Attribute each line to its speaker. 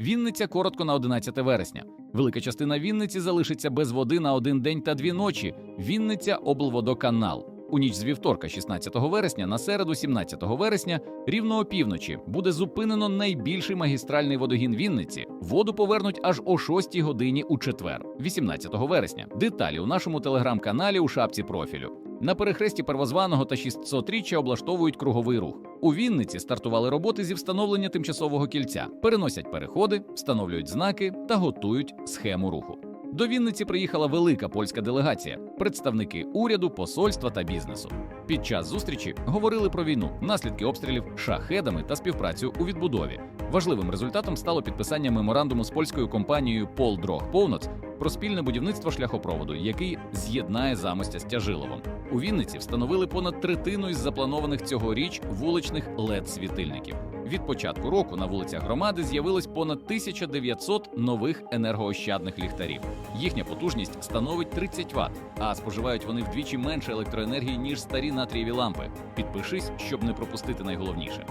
Speaker 1: Вінниця коротко на 11 вересня. Велика частина Вінниці залишиться без води на один день та дві ночі. Вінниця облводоканал. У ніч з вівторка, 16 вересня, на середу, 17 вересня, рівно опівночі, буде зупинено найбільший магістральний водогін Вінниці. Воду повернуть аж о 6 годині у четвер, 18 вересня. Деталі у нашому телеграм-каналі у шапці профілю. На перехресті первозваного та 600-річчя облаштовують круговий рух. У Вінниці стартували роботи зі встановлення тимчасового кільця, переносять переходи, встановлюють знаки та готують схему руху. До Вінниці приїхала велика польська делегація, представники уряду, посольства та бізнесу. Під час зустрічі говорили про війну, наслідки обстрілів шахедами та співпрацю у відбудові. Важливим результатом стало підписання меморандуму з польською компанією Полдрог Повноц про спільне будівництво шляхопроводу, який з'єднає замостя з Тяжиловом. У Вінниці встановили понад третину із запланованих цьогоріч вуличних led світильників. Від початку року на вулицях громади з'явилось понад 1900 нових енергоощадних ліхтарів. Їхня потужність становить 30 Вт, а споживають вони вдвічі менше електроенергії ніж старі натрієві лампи. Підпишись, щоб не пропустити найголовніше.